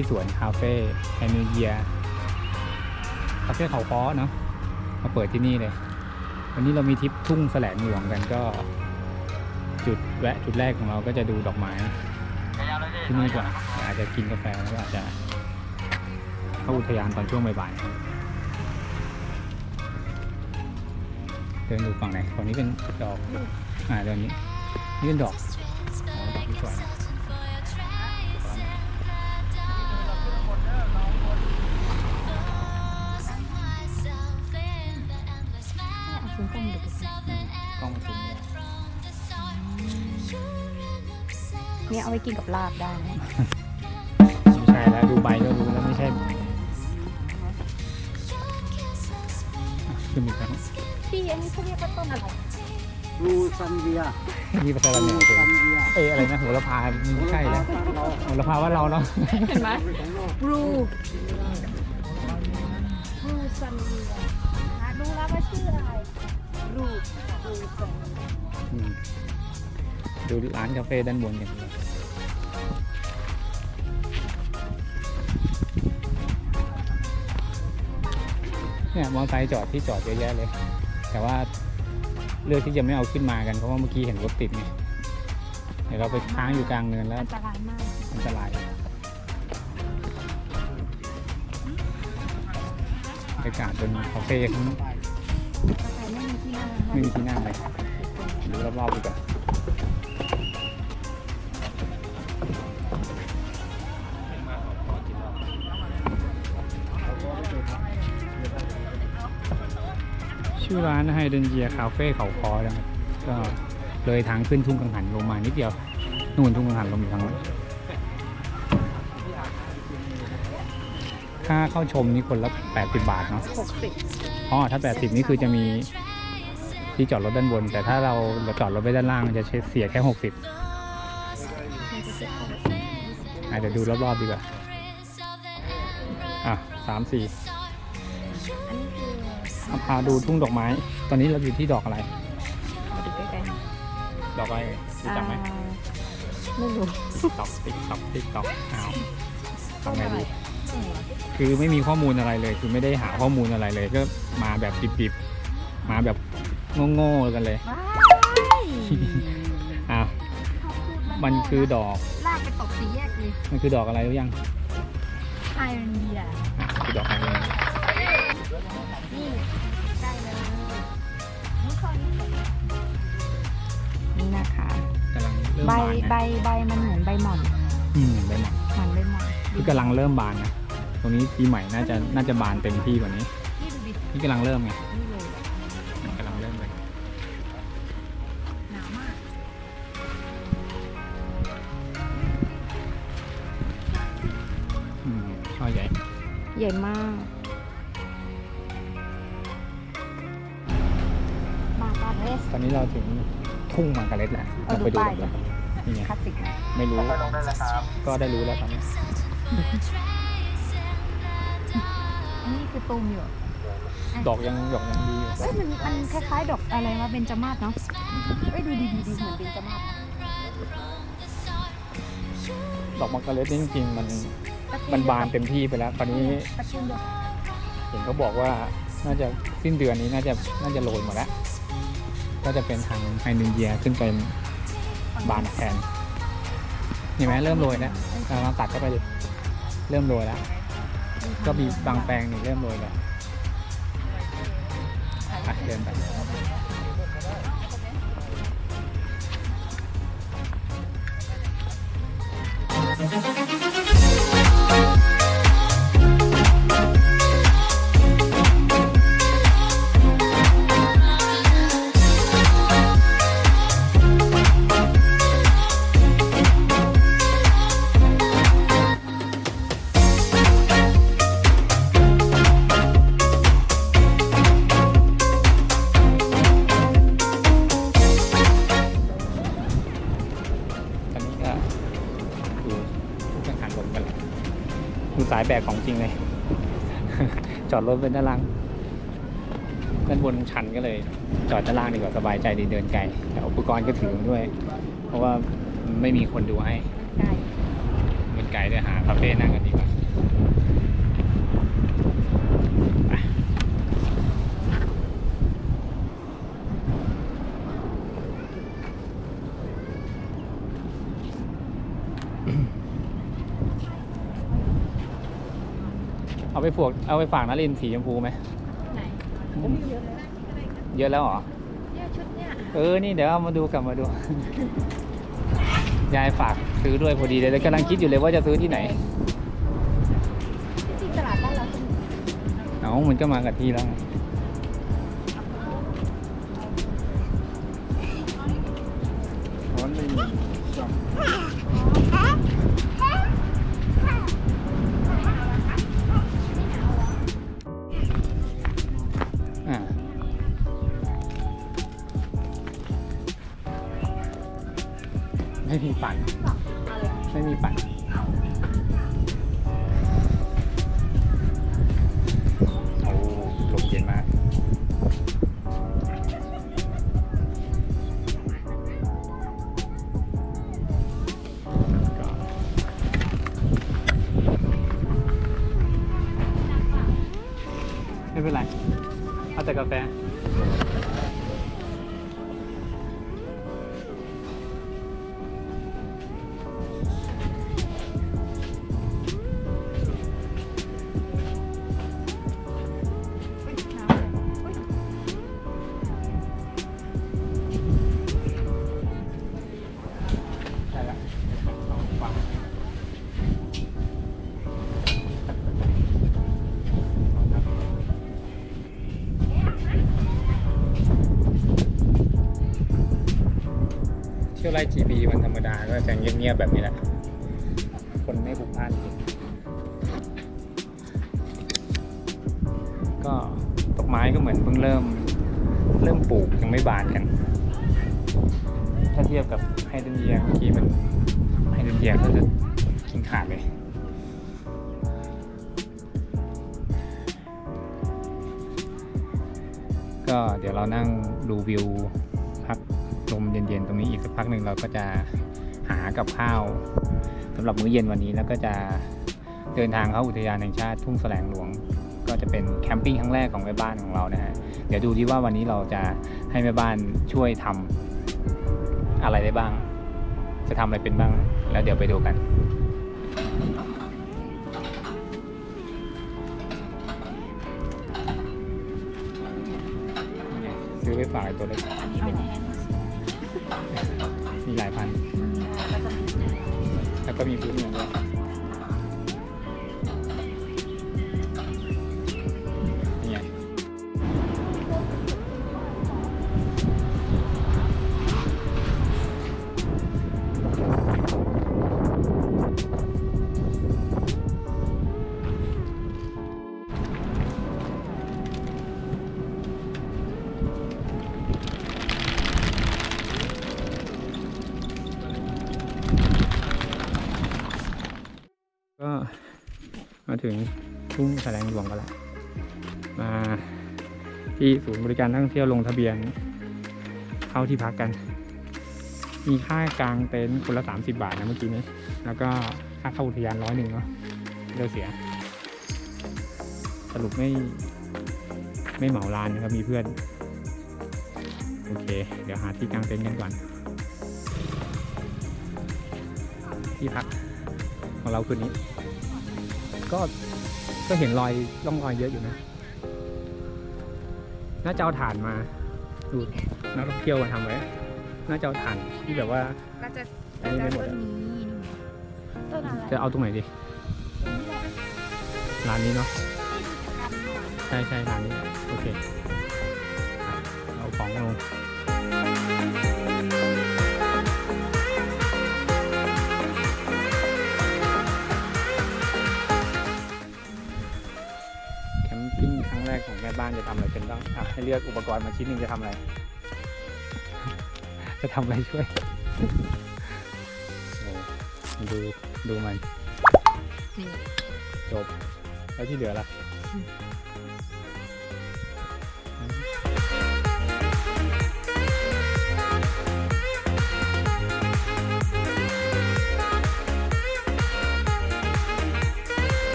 ที่สวนคาเฟ่แอนนิเยียคาเฟ่เขาค้อเนาะมาเปิดที่นี่เลย วันนี้เรามีทริปทุ่งแสลงหลวงกันก็ จุดแวะจุดแรกของเราก็จะดูดอกไม้ที่นี่ก่อนอาจจะกินกาแฟแล้วอาจจะเข้าอุทยานตอนช่วงบ่ายๆเดินดูฝั่งไหนฝั่งนี้เป็นดอก อ่าเดินนี้นี่เป็นดอกอ๋อดอกที่สวย ไว้กินกับลาบได้นะไม่ใช่แล้วดูใบก็รู้แล้วไม่ใช่ขึ้นอีกครั้งพี่อันนี้เขาเรียกว่าต้นอะไรรูซันเวียมีภาษาอะไรรูเนี่ยซันเวียเอ้ยอะไรนะโหระพาไม่ใช่แล้วโหระพาว่าเราเนาะเห็นไหมรูรูซันเวียหาดูแล้วว่าชื่ออะไรรูรูซันเวียอืมดูร้านกาแฟด้านบนกัน เนี่ยมอเตอร์ไซค์จอดที่จอดเยอะแยะเลย แต่ว่าเลือกที่จะไม่เอาขึ้นมากันเพราะว่าเมื่อกี้เห็นรถติดไงเดี๋ยวเราไปค้างอยู่กลางเนินแล้วอันตรายมากอันตรายบรรยากาศบนคาเฟ่ข้างแต่ไม่มีที่นั่งไม่มีที่นั่งเลยดูรอบๆดีกว่า ชื่อร้านไฮเดนเยียคาเฟ่เขาคอนะครับก็เลยทางขึ้นทุ่งกังหันลงมานิดเดียวนู่นทุ่งกังหันลงอยู่ทางนู้นค่าเข้าชมนี่คนละ 80 บาทเนาะหกสิบอ๋อถ้า 80 นี่คือจะมีที่จอดรถด้านบน แต่ถ้าเราจอดรถไว้ด้านล่างจะเสียแค่ 60อะเดี๋ยวดูรอบๆดีกว่าอะสามสี่อันนี้คือเอา พาดูทุ่งดอกไม้ ตอนนี้เราอยู่ที่ดอกอะไรเอาดูใกล้ดอกอะไรรู้ๆจักไหมอ่าไม่รู้ติ๊กต็อกติ๊กต็อกติ๊กต็อกอ้าวทำไงดีคือไม่มีข้อมูลอะไรเลย คือไม่ได้หาข้อมูลอะไรเลย ก็มาแบบดิบๆ มาแบบโง่ๆกันเลย ว้ายอ้าวมันคือดอก ลากไปตกสีแยกเลยมันคือดอกอะไรรู้ยัง ไฮเรียอะคือดอกอะไร นี่ใกล้เลยน้องคอยนี่นะคะกำลังเริ่มใบบานใบนะใบมันเหมือนใบหม่อนอืมใบหมอกเหมือนใบหม่อนคือกำลังเริ่มบานนะตรงนี้ปีใหม่น่าจะน่าจะบานเต็มที่กว่านี้นี่ดูดินี่กำลังเริ่มไงนี่เลยกำลังเริ่มเลยหนาวมากอืมช่อใหญ่ ใหญ่มาก นนี้เราถึงทุ่งมังกรเล็ดแล้วเอาเราไปดูดูป้ายกันนี่ไงคลาสสิกนะไม่รู้ไปลงได้เลยครับก็ได้รู้แล้วตอนนี้อันนี้คือตูมอยู่ ดอกยังดอกยังดีอยู่เอ้ยมันมันคล้ายๆดอกอะไรวะเบญจมาศเนาะเอ้ยดูดีดีดีเหมือนเบญจมาศดอกมังกรเล็ดนี่จริงๆมันมันบานเต็มที่ไปแล้วตอนนี้ตระกูลเดียวเห็นเขาบอกว่าน่าจะสิ้นเดือนนี้น่าจะน่าจะโรยหมดแล้ว ก็จะเป็นทางไฮนินเยียขึ้นเป็นบานแทนเห็นไหมเริ่มโรยแล้วกำลังตัดเข้าไปดิเริ่มโรยแล้ว ก็มีบางแปลงนี่เริ่มโรยแล้วอะเดินไปายแบกของจริงเลย จอดรถเป็นด้านล่างด้านบนชันก็เลย จอดด้านล่างดีกว่าสบายใจดีเดินไกลแต่อุปกรณ์ก็ถือมาด้วย เพราะว่าไม่มีคนดูให้ไก่มันไกลด้วยหาคาเฟ่นั่งกันดีกว่าไปเอาไปฝากเอาไปฝากนารินทร์สีชมพูไหมไหนโอ้มีเยอะเลยเยอะแล้วเหรอเนี่ยชุดเนี่ยเออนี่เดี๋ยวเอามาดูกลับมาดู ยายฝากซื้อด้วยพอดีเลยแล้วกำลังคิดอยู่เลยว่าจะซื้อที่ไหนจริงๆตลาดบ้านเราก็มีเอามันก็มากับที่แล้ว ไม่เป็นไร เอาแต่กาแฟ เงียบๆแบบนี้แหละ คนไม่พลุกพล่านจริงก็ตกไม้ก็เหมือนเพิ่งเริ่ม เริ่มปลูกยังไม่บานกัน ถ้าเทียบกับไฮเดรนเยียเมื่อกี้มันไฮเดรนเยียก็จะกินขาดเลยก็เดี๋ยวเรานั่งดูวิวพักลมเย็นๆ ตรงนี้อีกสักพักหนึ่งเราก็จะ หากับข้าวสำหรับมื้อเย็นวันนี้แล้วก็จะเดินทางเข้าอุทยานแห่งชาติทุ่งแสลงหลวง ก็จะเป็นแคมปิ้งครั้งแรกของแม่บ้านของเรานะฮะเดี๋ยวดูที่ว่าวันนี้เราจะให้แม่บ้านช่วยทำอะไรได้บ้าง จะทำอะไรเป็นบ้าง แล้วเดี๋ยวไปดูกันซื้อไปฝากไอ้ตัวเล็กอันนี้เป็นแฮนด์มีหลายพัน มีพื้นเมืองด้วย แสลงหลวงกันแล้วมาที่ศูนย์บริการนักท่องเที่ยวลงทะเบียน เข้าที่พักกัน มีค่ากลางเต็นท์คนละ 30 บาทนะเมื่อกี้นี้ แล้วก็ค่าเข้าอุทยานร้อยหนึ่งเนาะเราเสีย สรุปไม่ไม่เหมาลานนะครับมีเพื่อน โอเค เดี๋ยวหาที่กางเต็นท์กันก่อน ที่พักของเราคืนนี้ ก็ ก็เห็นรอยร่องรอยเยอะอยู่นะ น่าจะเอาถ่านมา ดูนักท่องเที่ยวมาทำไว้ น่าจะเอาถ่านที่แบบว่าน่าจะอันนี้ไม่หมดต้อะนนี้นี่ไงต้นอะไรจะเอาตรงไหนดีร้านนี้เนาะ ใช่ใช่ร้านนี้ โอเคอะเอาของลง บ้านจะทำอะไรเป็นบ้างอะให้เลือกอุปกรณ์มาชิ้นหนึ่งจะทำอะไร จะทำอะไรช่วยโอ้ดูดูมันนี่จบแล้วที่เหลือล่ะ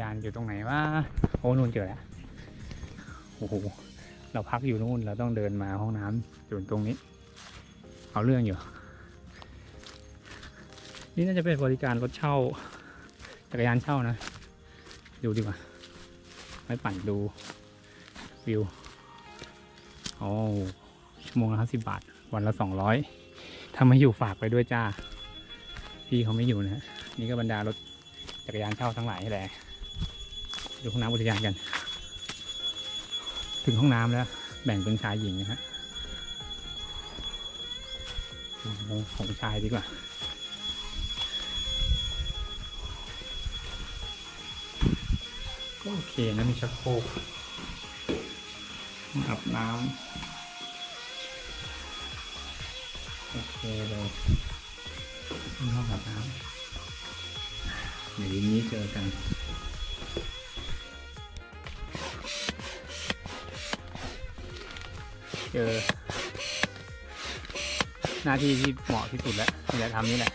ยานอยู่ตรงไหนวะโอ้นู่นเจอแล้วโอ้โหเราพักอยู่นู่นเราต้องเดินมาห้องน้ำอยู่ตรงนี้ เอาเรื่องอยู่ นี่น่าจะเป็นบริการรถเช่า จักรยานเช่านะ ดูดีกว่าไม่ปั่นดูวิวโอ้ชั่วโมงละห้าสิบบาท วันละสองร้อยถ้าไม่อยู่ฝากไปด้วยจ้า พี่เขาไม่อยู่นะ นี่ก็บรรดารถจักรยานเช่าทั้งหลายแหละ ดูห้องน้ำอุทยานกัน ถึงห้องน้ำแล้ว แบ่งเป็นชายหญิงนะฮะของชายดีกว่าก็โอเคนะมีชักโครกห้องอาบน้ำโอเคเลยห้องอาบน้ำเดี๋ยวเย็นนี้เจอกัน เจอ หน้าที่ที่เหมาะที่สุดแล้วนี่แหละทำนี่แหละ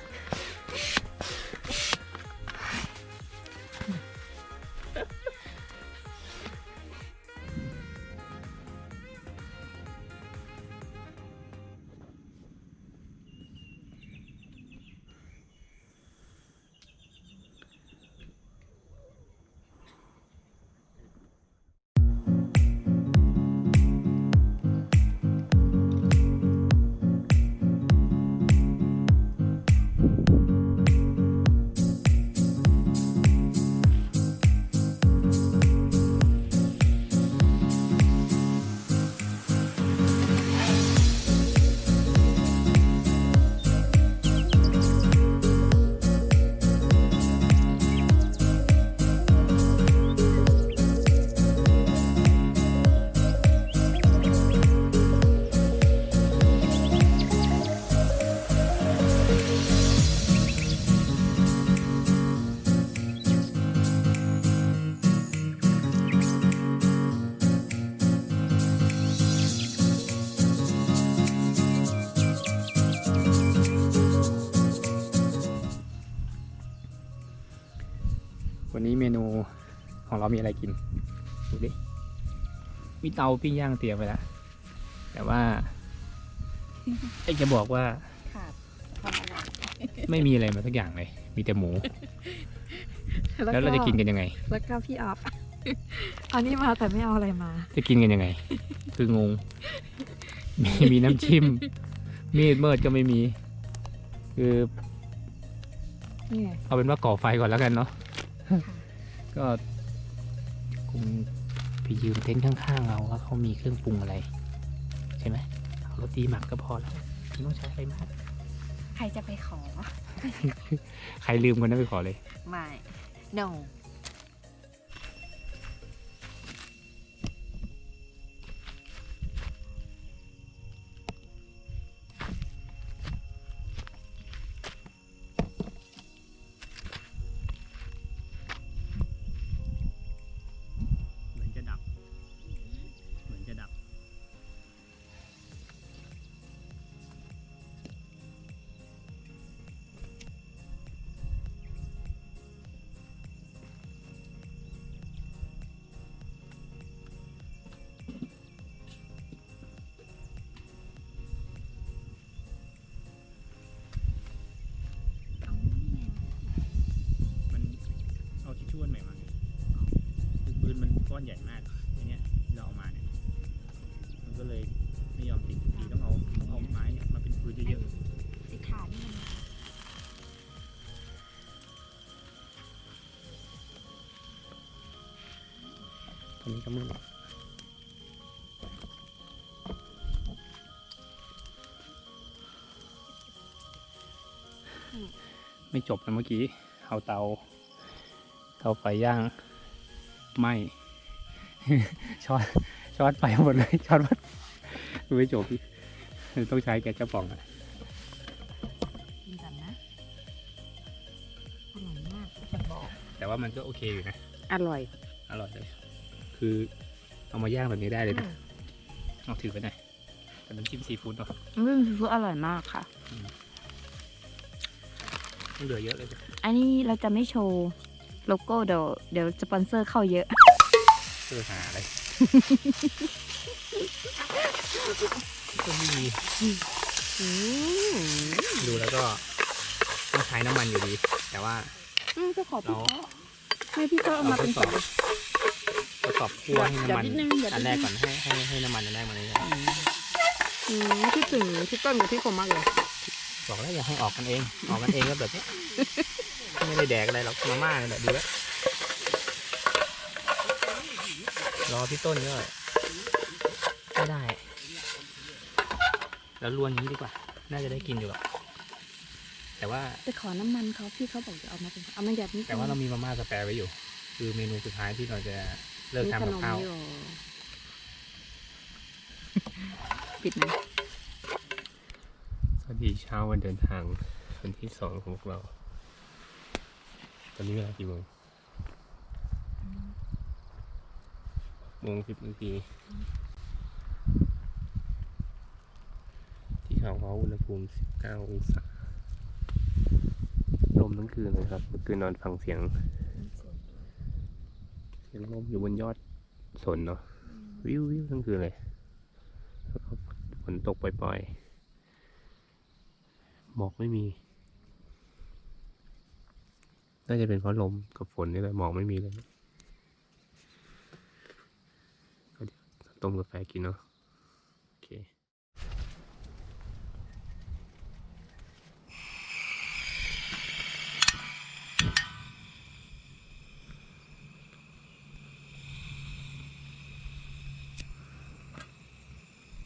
มีอะไรกินดูดิมีเตาปิ้งย่างเตรียมไปแล้วแต่ว่าไอ้จะบอกว่าขาดทำอะไรไม่มีอะไรมาสักอย่างเลย มีแต่หมู แล้วเราจะกินกันยังไง แล้วก็พี่ออฟอันนี้มาแต่ไม่เอาอะไรมา จะกินกันยังไง คืองง มีมีน้ำจิ้มมีดเมิดก็ไม่มี คือนี่ไงเอาเป็นว่าก่อไฟก่อนแล้วกันเนาะก็ คุณพี่ยืมเต็นท์ข้างๆเราว่าเขามีเครื่องปรุงอะไร ใช่ไหมเอารสดีหมักก็พอแล้วไม่ต้องใช้อะไรมาก ใครจะไปขอ ใครลืมคนนั้นไปขอเลย ไม่ no อนใหญ่มากไอเนี้ยที่เราเอามาเนี่ยมันก็เลยไม่ยอมติดทีต้องเอาต้องเอาไม้เนี่ยมาเป็นปืนเยอะสิขานี่มันๆตอนนี้ก็มืดไม่จบนะเมื่อกี้ เอาเตา เตาไฟย่างไหม ช็อตช็อตไฟหมดเลยช็อตหมดไม่จบอีกต้องใช้แก๊สกระป๋องอะกินกันนะอร่อยมากจะบอกแต่ว่ามันก็โอเคอยู่นะ อร่อย อร่อยเลยคือเอามาย่างแบบนี้ได้เลยนะเอาถือไปหน่อยกับน้ำจิ้มซีฟู้ดเนาะอืมคืออร่อยมากค่ะมันเหลือเยอะเลย อันนี้เราจะไม่โชว์โลโก้เดี๋ยวเดี๋ยวสปอนเซอร์เข้าเยอะ เพื่อหาอะไรก็ไม่มีดูแล้วก็ต้องใช้น้ำมันอยู่ดี แต่ว่าอืมจะขอพี่เราเขาให้พี่เขาเอามาทเป็นดสสออบงทดสอบคั่วให้เดี๋ยวน้ำมันนิดนึงเดี๋ยวอันแรกนิดนึงก่อนให้ให้ให้น้ำมันอันแรกมาเลยนะอืมคิดถึงพี่ต้นกับพี่คมมากเลยบอกแล้วอย่าให้ออกกันเอง ออกกันเองก็แบบเนี้ยไม่ได้แดกอะไรหรอกมาม่าเนี่ยแหละดูแล้ว รอพี่ต้นก็ไม่ได้ แล้วลวนอย่างนี้ดีกว่า น่าจะได้กินอยู่หรอกแต่ว่าไปขอน้ำมันเขาพี่เขาบอกจะเอามาเป็นเอามาหยัดนิดแต่ว่าเรามีมาม่าสแปร์ไว้อยู่ คือเมนูสุดท้ายที่เราจะเลิกมีทำขกับนมข้าวอยู่ปิดไหมสวัสดีเช้าวันเดินทางวันที่สองของพวกเรา ตอนนี้เวลากี่โมง โมงสิบนาทีที่เขาเขาอุณหภูมิสิบเก้าองศาลมทั้งคืนเลยครับเมื่อคืนนอนฟังเสียง เสียงลมอยู่บนยอดสนเนาะวิววิวทั้งคืนเลยแล้วก็ฝนตกปล่อยๆหมอกไม่มี น่าจะเป็นเพราะลมกับฝนนี่แหละหมอกไม่มีเลยก็เดี๋ยว ต้มกาแฟกินเนาะโอเค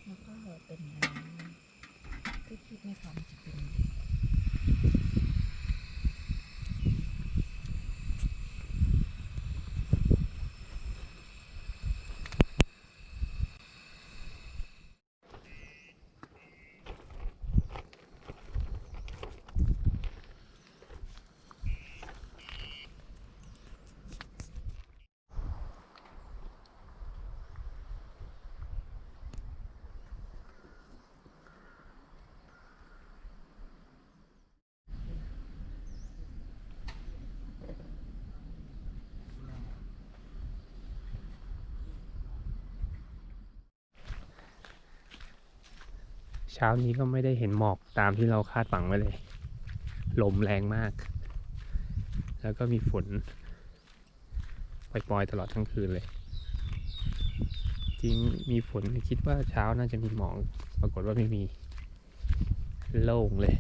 แล้วก็เป็นที่คิดไม่ค่ะมันจะเป็น เช้านี้ก็ไม่ได้เห็นหมอกตามที่เราคาดฝังไว้เลย ลมแรงมาก แล้วก็มีฝนปล่อยๆตลอดทั้งคืนเลย จริงมีฝนคิดว่าเช้าน่าจะมีหมอก ปรากฏว่าไม่มี โล่งเลย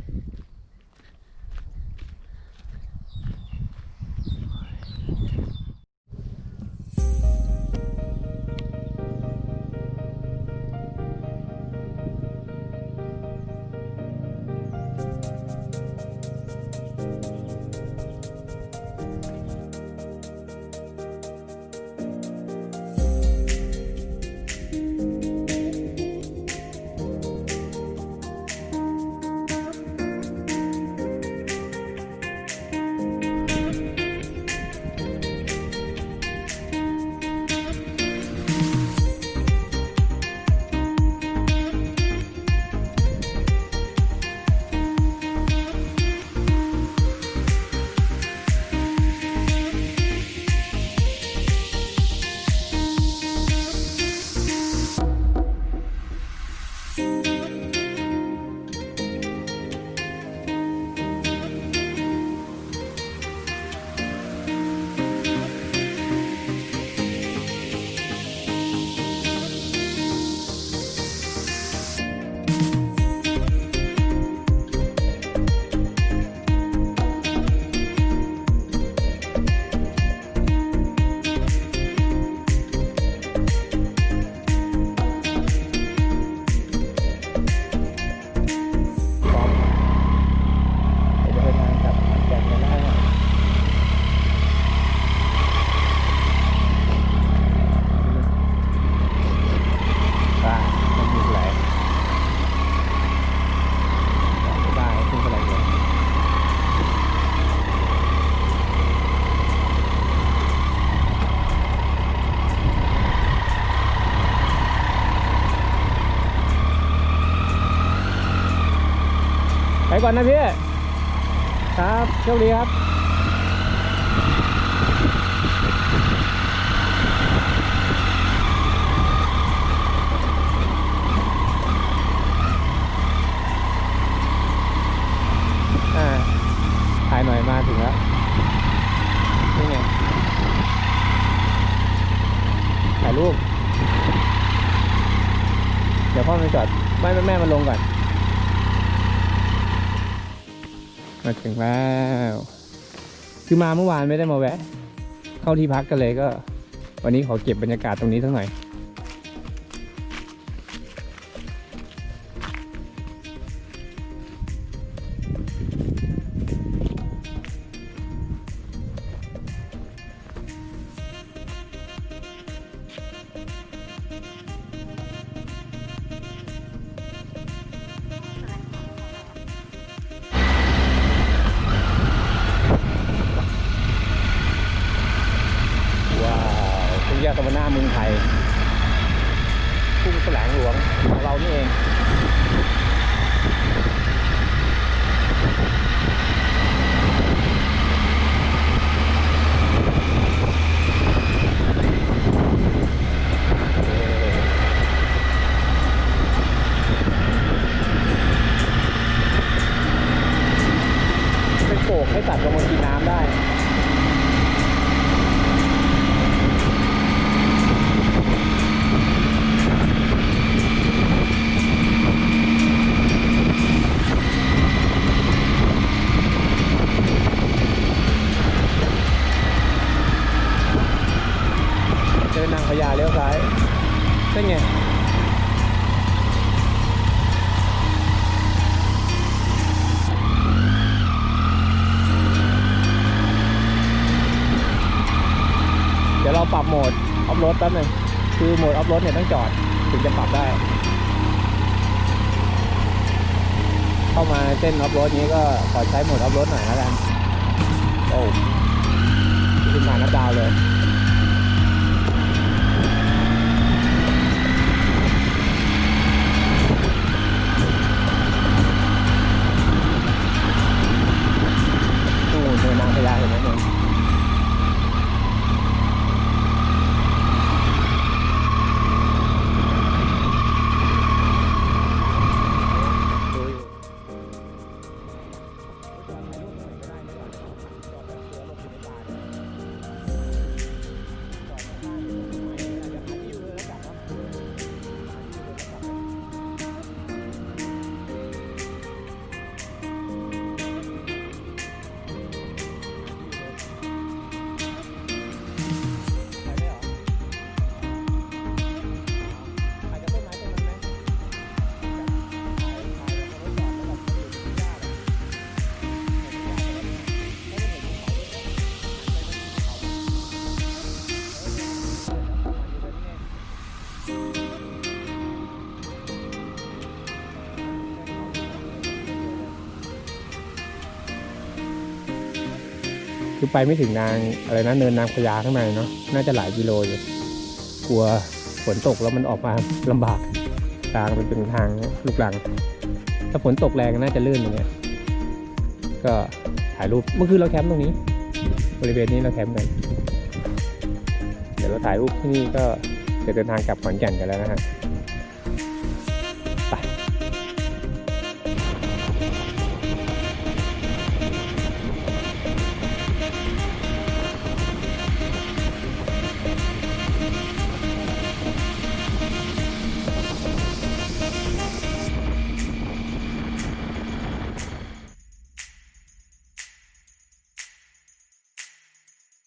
ก่อนนะพี่ ครับโชคดีครับอ่าถ่ายหน่อยมาถึงแล้วนี่ไงถ่ายรูปเดี๋ยวพ่อมาจอดไม่แม่แม่มาลงก่อน มาถึงแล้ว คือมาเมื่อวานไม่ได้มาแวะ เข้าที่พักกันเลยก็ วันนี้ขอเก็บบรรยากาศตรงนี้สักหน่อย แป๊บหนึงคือโหมดออฟโรดเนี่ยต้องจอดถึงจะปรับได้ เข้ามาเส้นออฟโรดนี้ก็ขอใช้โหมดออฟโรดหน่อยแล้วกัน โอ้ขึ้นมานับดาวเลย คือไปไม่ถึงนางอะไรนะเนินนางพญาข้างในเนาะน่าจะหลายกิโลอยู่กลัวฝนตกแล้วมันออกมาลำบากทางเป็นทางลูกลัง ถ้าฝนตกแรงน่าจะลื่นอย่างเงี้ยก็ถ่ายรูปเมื่อคืนเราแคมป์ตรงนี้ บริเวณนี้เราแคมป์กันเดี๋ยวเราถ่ายรูปที่นี่ก็จะเดินทางกลับขอนแก่นกันแล้วนะฮะ